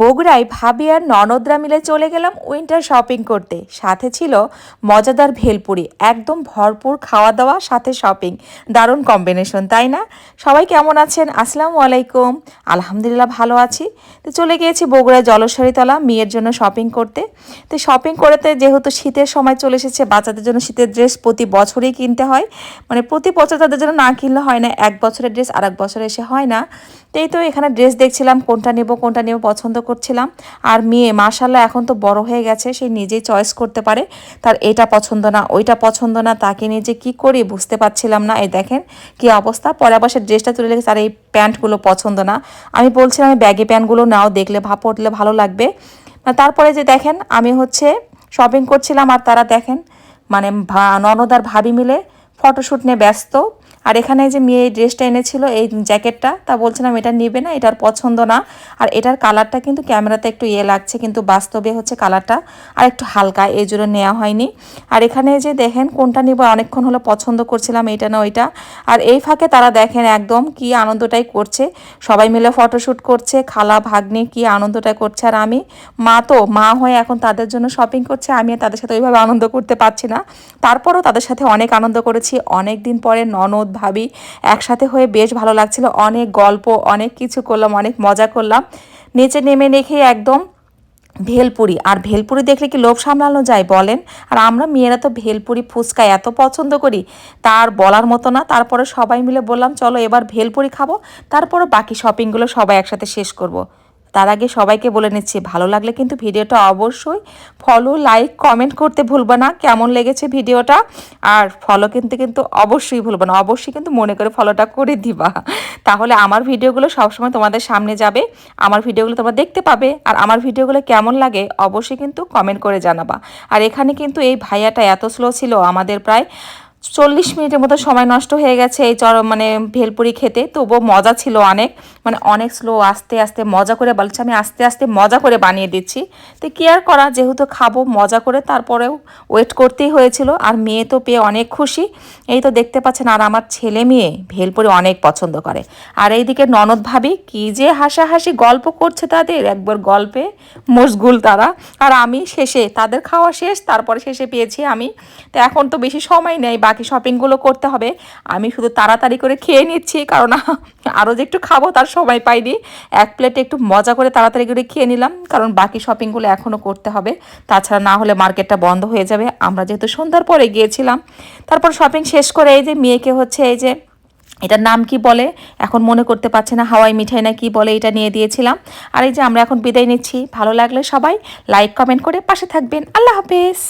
বগুড়ায় ভাবি আর ননদরা মিলে চলে গেলাম উইন্টার শপিং করতে। সাথে ছিল মজাদার ভেলপুরি, একদম ভরপুর খাওয়া দাওয়া সাথে শপিং। দারুণ কম্বিনেশন তাই না? সবাই কেমন আছেন? আসসালামু আলাইকুম। আলহামদুলিল্লাহ ভালো আছি। তো চলে গিয়েছি বগুড়া জলসারিতলা মেয়ের জন্য শপিং করতে। তো শপিং করতে যেহেতু শীতের সময় চলে এসেছে, বাচ্চাদের জন্য শীতের ড্রেস প্রতি বছরই কিনতে হয়। মানে প্রতি বছর তাদের জন্য না কিনলে হয় না, এক বছরের ড্রেস আর এক বছর এসে হয় না। তো এই তো এখানে ড্রেস দেখছিলাম, কোনটা নেব কোনটা নেব পছন্দ করছিলাম। আর মেয়ে মার্শাল্লাহ এখন তো বড় হয়ে গেছে, সে নিজেই চয়েস করতে পারে। তার এটা পছন্দ না, ওইটা পছন্দ না, তাকে নিয়ে যে কী করি বুঝতে পারছিলাম না। এই দেখেন কি অবস্থা। পরে আবার সে ড্রেসটা তুলে লেগেছে আর এই প্যান্টগুলো পছন্দ না। আমি বলছিলাম ব্যাগি প্যান্টগুলো নাও, দেখলে ভাব পড়লে ভালো লাগবে। তারপরে যে দেখেন, আমি হচ্ছে শপিং করছিলাম, আর তারা দেখেন মানে ভা- আর ভাবি মিলে ফটোশ্যুট নিয়ে ব্যস্ত। আর এখানে যে মেয়ে এই ড্রেসটা এনেছিল, এই জ্যাকেটটা, তা বলছিলাম এটা নেবে না, এটার পছন্দ না। আর এটার কালারটা কিন্তু ক্যামেরাতে একটু ইয়ে লাগছে, কিন্তু বাস্তবে হচ্ছে কালারটা আর একটু হালকা, এই জন্য নেওয়া হয়নি। আর এখানে যে দেখেন, কোনটা নিব, অনেকক্ষণ হলো পছন্দ করছিলাম এটা না ওইটা। আর এই ফাঁকে তারা দেখেন একদম কি আনন্দটাই করছে। সবাই মিলে ফটোশ্যুট করছে, খালা, ভাগ্নে কি আনন্দটা করছে। আর আমি, মা তো, মা হয়ে এখন তাদের জন্য শপিং করছে, আমি তাদের সাথে ওইভাবে আনন্দ করতে পারছি না। তারপরও তাদের সাথে অনেক আনন্দ করেছি। অনেক দিন পরে ননদ ভাবি একসাথে হয়ে বেশ ভালো লাগছিল। অনেক গল্প, অনেক কিছু করলাম, অনেক মজা করলাম। নিচে নেমে রেখে একদম ভেলপুরি। আর ভেলপুরি দেখলে কি লোভ সামলানো যায় বলেন? আর আমরা মেয়েরা তো ভেলপুরি ফুচকা এত পছন্দ করি, তার বলার মতো না। তারপরে সবাই মিলে বললাম, চলো এবার ভেলপুরি খাব তারপরে বাকি শপিংগুলো সবাই একসাথে শেষ করব। তার আগে সবাইকে বলে নিচ্ছি, ভালো লাগলে কিন্তু ভিডিওটা অবশ্যই ফলো লাইক কমেন্ট করতে ভুলবে না। কেমন লেগেছে ভিডিওটা? আর ফলো কিন্তু কিন্তু অবশ্যই ভুলবে না। অবশ্যই কিন্তু মনে করে ফলোটা করে দিবা। তাহলে আমার ভিডিওগুলো সবসময় তোমাদের সামনে যাবে। আমার ভিডিওগুলো তোমরা দেখতে পাবে। আর আমার ভিডিওগুলো কেমন লাগে অবশ্যই কিন্তু কমেন্ট করে জানাবা। আর এখানে কিন্তু এই ভাইয়াটা এত স্লো ছিল আমাদের প্রায় চল্লিশ মিনিটের মতো সময় নষ্ট হয়ে গেছে এই চর মানে ভেলপুরি খেতে। তবুও মজা ছিল অনেক। মানে অনেক স্লো আস্তে আস্তে মজা করে বলছে আমি আস্তে আস্তে মজা করে বানিয়ে দিচ্ছি। তো কি আর করা, যেহেতু খাব, মজা করে তারপরেও ওয়েট করতেই হয়েছিল। আর মেয়ে তো পেয়ে অনেক খুশি। এই তো দেখতে পাচ্ছেন, আর আমার ছেলে মেয়ে ভেলপুরি অনেক পছন্দ করে। আর এইদিকে ননদ ভাবি, কি যে হাসাহাসি গল্প করছে তাদের। একবার গল্পে মশগুল তারা। আর আমি শেষে, তাদের খাওয়া শেষ, তারপরে শেষে পেয়েছি আমি। তো এখন তো বেশি সময় নেই বাকি শপিংগুলো করতে হবে। আমি শুধু তাড়াতাড়ি করে খেয়ে নিচ্ছি, কারণ আরও যে একটু খাব তার সময় পাইনি। এক প্লেটে একটু মজা করে তাড়াতাড়ি করে খেয়ে নিলাম, কারণ বাকি শপিংগুলো এখনও করতে হবে। তাছাড়া না হলে মার্কেটটা বন্ধ হয়ে যাবে। আমরা যেহেতু সন্ধ্যার পরে গিয়েছিলাম, তারপর শপিং শেষ করে এই যে মেয়েকে হচ্ছে এই যে এটার নাম কি বলে? এখন মনে করতে পারছে না হাওয়াই মিঠাই না কি বলে এটা নিয়ে দিয়েছিলাম। আর এই যে আমরা এখন বিদায় নিচ্ছি। ভালো লাগলে সবাই লাইক কমেন্ট করে পাশে থাকবেন। আল্লাহ হাফেজ।